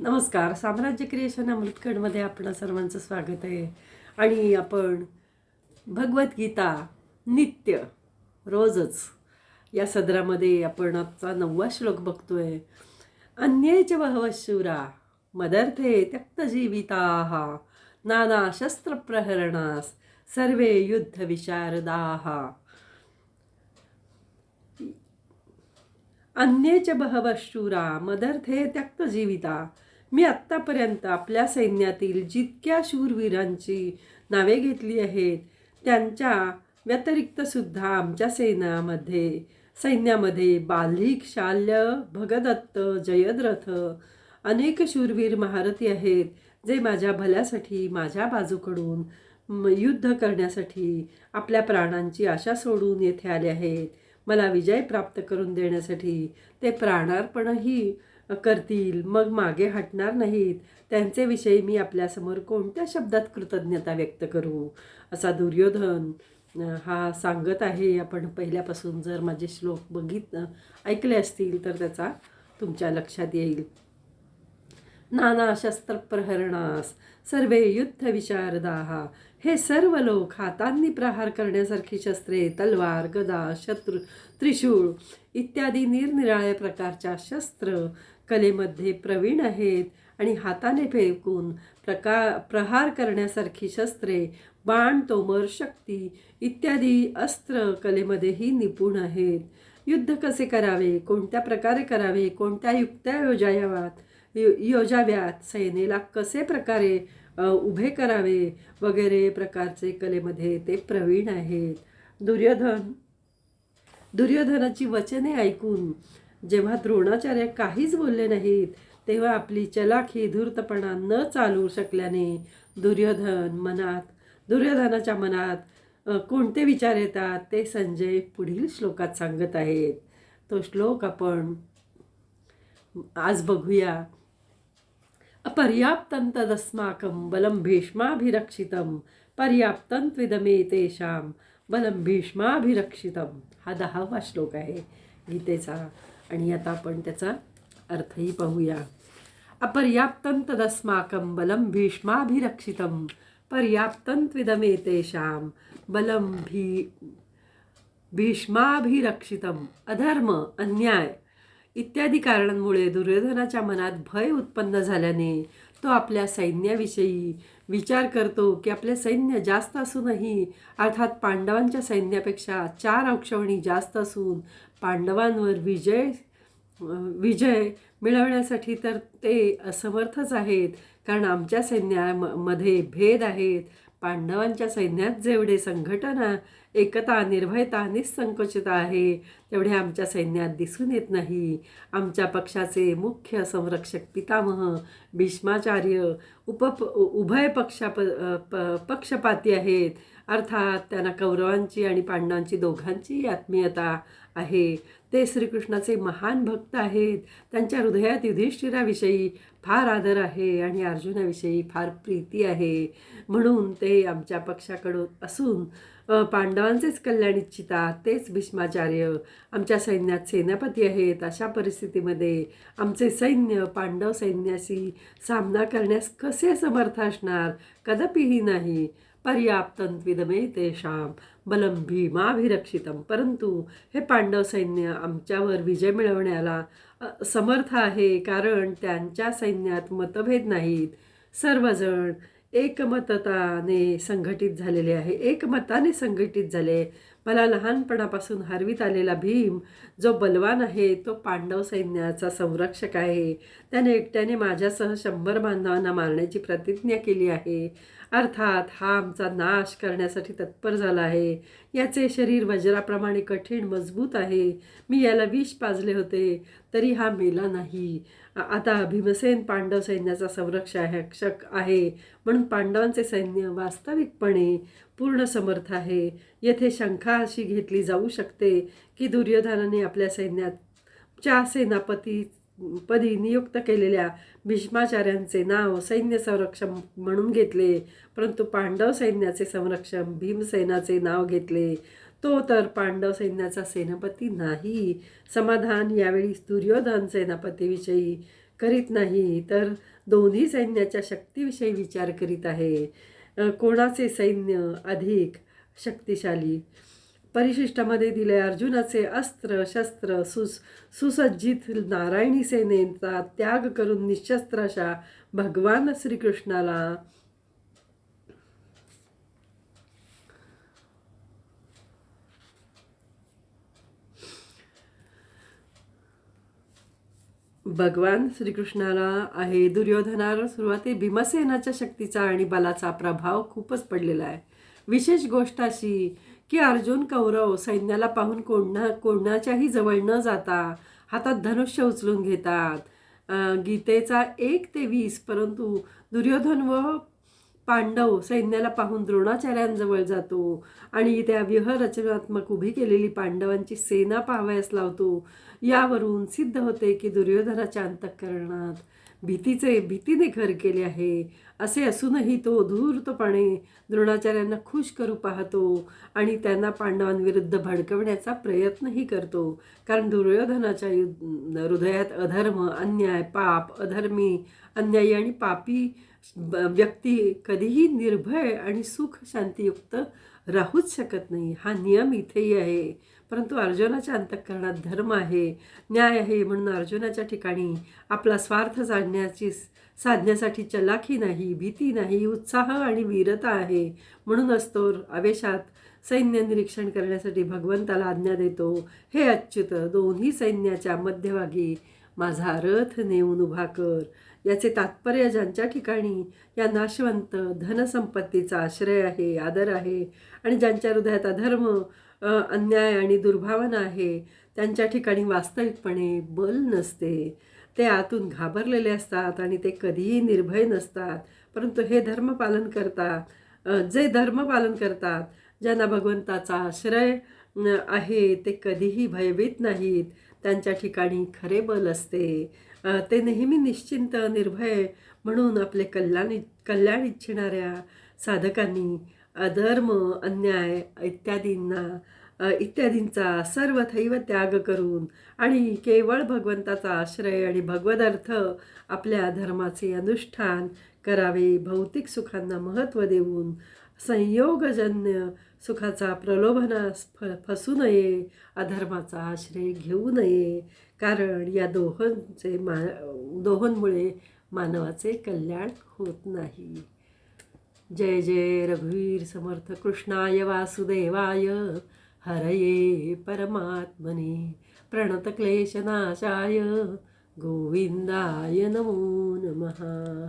नमस्कार. साम्राज्य क्रिएशन अमृतकडमध्ये आपलं सर्वांचं स्वागत आहे. आणि आपण भगवद्गीता नित्य रोजच या सदरामध्ये आपण आजचा नववा श्लोक बघतोय. अन्येच बहवशूरा मदर्थे त्यक्तजीविताः नाना शस्त्रप्रहरणास सर्वे युद्धविशारदाः. अन्येच च शूरा मदर्थे त्यक्त जीविता मी आत्तापर्यंत आपल्या सैन्यातील जितक्या शूरवीरांची नावे घेतली आहेत त्यांच्या व्यतिरिक्तसुद्धा आमच्या सैन्यामध्ये सैन्यामध्ये बाल्हिक शाल्य भगदत्त जयद्रथ अनेक शूरवीर महारथी आहेत जे माझ्या भल्यासाठी माझ्या बाजूकडून युद्ध करण्यासाठी आपल्या प्राणांची आशा सोडून येथे आले आहेत. मला विजय प्राप्त करून देण्यासाठी ते प्राणार्पणही करतील मग मागे हटणार नाहीत. त्यांचे विषयी मी आपल्यासमोर कोणत्या शब्दात कृतज्ञता व्यक्त करू? असा दुर्योधन हा सांगत आहे. आपण पहिल्यापासून जर माझे श्लोक बघित ऐकले असतील तर त्याचा तुमच्या लक्षात येईल. नाना शस्त्रप्रहरणास सर्वे युद्ध विशारदा. हे सर्व लोक हातांनी प्रहार करण्यासारखी शस्त्रे तलवार गदा शत्रू त्रिशूळ इत्यादी निरनिराळ्या प्रकारच्या शस्त्र कलेमध्ये प्रवीण आहेत आणि हाताने फेकून प्रका प्रहार करण्यासारखी शस्त्रे बाण तोमर शक्ती इत्यादी अस्त्र कलेमध्येही निपुण आहेत. युद्ध कसे करावे कोणत्या प्रकारे करावे कोणत्या युक्त्या योजाव्यात यो योजाव्यात सैनेला कसे प्रकारे उभे करावे वगैरे प्रकारचे कलेमध्ये ते प्रवीण आहेत. दुर्योधन दुर्योधनाची वचने ऐकून जेव्हा द्रोणाचार्य काहीच बोलले नाहीत तेव्हा आपली चलाखी धूर्तपणा न चालू शकल्याने दुर्योधन मनात दुर्योधनाच्या मनात कोणते विचार येतात ते संजय पुढील श्लोकात सांगत आहेत. तो श्लोक आपण आज बघूया. अपर्याप्तंतदस्माकं बलं भीष्माभिरक्षितं पर्याप्तं त्विदमे तेषां बलं भीष्माभिरक्षितं हा दहावा श्लोक आहे गीतेचा. आणि आता आपण त्याचा अर्थही पाहूया. अपर्याप्तंत तदस्माकं बलं भीष्माभिरक्षितं। पर्याप्तंत्विदमेतेषां तेषां बलं भी भीष्माभिरक्षितम अधर्म अन्याय इत्यादी कारणांमुळे दुर्योधनाच्या मनात भय उत्पन्न झाल्याने तो आपल्या सैन्याविषयी विचार करतो की आपले सैन्य जास्त असूनही अर्थात पांडवांच्या सैन्यापेक्षा चार औक्षवणी जास्त असून पांडवांवर विजय विजय मिळवण्यासाठी तर ते असमर्थच आहेत कारण आमच्या सैन्यामध्ये भेद आहेत. पांडवांच्या सैन्यात जेवढे संघटना एकता निर्भयता निसंकोचता आहे तेवढे आमच्या सैन्यात दिसून येत नाही. आमच्या पक्षाचे मुख्य संरक्षक पितामह भीष्माचार्य उप उभय पक्षा प पक्षपाती आहेत. अर्थात त्यांना कौरवांची आणि पांडवांची दोघांची आत्मीयता आहे. ते श्रीकृष्णाचे महान भक्त आहेत. त्यांच्या हृदयात युधिष्ठिराविषयी फार आदर आहे आणि अर्जुनाविषयी फार प्रीती आहे. म्हणून ते आमच्या पक्षाकडून असून पांडवांचेच कल्याण इच्छितात तेच भीष्माचार्य आमच्या सैन्यात सेनापती आहेत. अशा परिस्थितीमध्ये आमचे सैन्य पांडव सैन्याशी सामना करण्यास कसे समर्थ असणार? कदापिही नाही. पर्याप्तंत्विदमे तेषां बलं भीमाभिरक्षितं. परंतु हे पांडव सैन्य आमच्यावर विजय मिळवण्याला समर्थ आहे कारण त्यांच्या सैन्यात मतभेद नाहीत. सर्वजण एकमतताने संघटित झालेले आहे. एकमताने संघटित झाले. मला लहानपणापासून हरवीत आलेला भीम जो बलवान आहे तो पांडव सैन्याचा संरक्षक आहे. त्याने एकट्याने माझ्यासह शंभर बांधवांना मारण्याची प्रतिज्ञा केली आहे. अर्थात हा आमचा नाश करण्यासाठी तत्पर झाला आहे. याचे शरीर वज्राप्रमाणे कठीण मजबूत आहे. मी याला विष पाजले होते. तरी हा मेला नाही. आता भीमसेन पांडव सैन्याचा संरक्षक आहे म्हणून पांडवांचे सैन्य वास्तविकपणे पूर्ण समर्थ आहे. येथे शंका अशी घेतली जाऊ शकते की दुर्योधनाने आपल्या सैन्यात च्या सेनापती पदी नियुक्त केलेल्या भीष्माचार्यांचे नाव सैन्य संरक्षण म्हणून घेतले परंतु पांडव सैन्याचे संरक्षण भीमसेनाचे नाव घेतले. तो तर पांडव सैन्याचा सेनापती नाही. समाधान यावेळी दुर्योधन सेनापतीविषयी करीत नाही तर दोन्ही सैन्याच्या शक्तीविषयी विचार करीत आहे. कोणाचे सैन्य अधिक शक्तिशाली? परिशिष्टामध्ये दिले अर्जुनाचे अस्त्र शस्त्र सुस सुसज्जित नारायणी सेनेचा त्याग करून निशस्त्र अशा भगवान श्रीकृष्णाला भगवान श्रीकृष्णाला आहे. दुर्योधनावर सुरुवाती भीमसेनाच्या शक्तीचा आणि बलाचा प्रभाव खूपच पडलेला आहे. विशेष गोष्ट अशी की अर्जुन कौरव सैन्याला पाहून कोणा कोणाच्याही जवळ न जाता हातात धनुष्य उचलून घेतात. गीतेचा एक ते वीस परंतु दुर्योधन व पांडव सैन्याला पाहून द्रोणाचार्यांजवळ जातो आणि त्या व्यूहरचनात्मक उभी केलेली पांडवांची सेना पाहावयास लावतो. यावरून सिद्ध होते की दुर्योधनाच्या अंतःकरणात भीतीचे भीतीने घर केले आहे. असे असूनही तो धूर्तपणे द्रोणाचार्यांना खुश करू पाहतो आणि त्यांना पांडवांविरुद्ध भडकवण्याचा प्रयत्नही करतो. कारण दुर्योधनाच्या यु- हृदयात अधर्म अन्याय पाप अधर्मी अन्यायी आणि पापी व्यक्ती कधीही निर्भय आणि सुख शांतीयुक्त राहूच शकत नाही. हा नियम इथेही आहे. परंतु अर्जुनाच्या अंतःकरणात धर्म आहे न्याय आहे म्हणून अर्जुनाच्या ठिकाणी आपला स्वार्थ साधण्याची साधण्यासाठी चलाखी नाही भीती नाही उत्साह आणि वीरता आहे म्हणूनच तो आवेशात सैन्य निरीक्षण करण्यासाठी भगवंताला आज्ञा देतो. हे अच्युत दोन्ही सैन्याच्या मध्यभागी माझा रथ नेऊन उभा कर. याचे तात्पर्य ज्यांच्या ठिकाणी या नाशवंत धनसंपत्तीचा आश्रय आहे आदर आहे आणि ज्यांच्या हृदयात अधर्म अन्याय आणि दुर्भावना आहे त्यांच्या ठिकाणी वास्तविकपणे बल नसते. ते आतून घाबरलेले असतात आणि ते कधीही निर्भय नसतात. परंतु हे धर्मपालन करतात जे धर्मपालन करतात ज्यांना भगवंताचा आश्रय आहे ते कधीही भयभीत नाहीत. त्यांच्या ठिकाणी खरे बल असते. ते नेहमी निश्चिंत निर्भय म्हणून आपले कल्याण कल्याण इच्छिणाऱ्या साधकांनी अधर्म अन्याय इत्यादींना इत्यादींचा सर्वथैव त्याग करून आणि केवळ भगवंताचा आश्रय आणि भगवदर्थ आपल्या धर्माचे अनुष्ठान करावे भौतिक सुखांना महत्त्व देऊन संयोगजन्य सुखाचा प्रलोभनास फ फसू नये अधर्माचा आश्रय घेऊ नये. कारण या दोहोंचे मा दोहोंमुळे मानवाचे कल्याण होत नाही. जय जय रघुवीर समर्थ कृष्णाय वासुदेवाय. हरये परमात्मने. प्रणतक्लेशनाशाय गोविंदाय नमो नमः.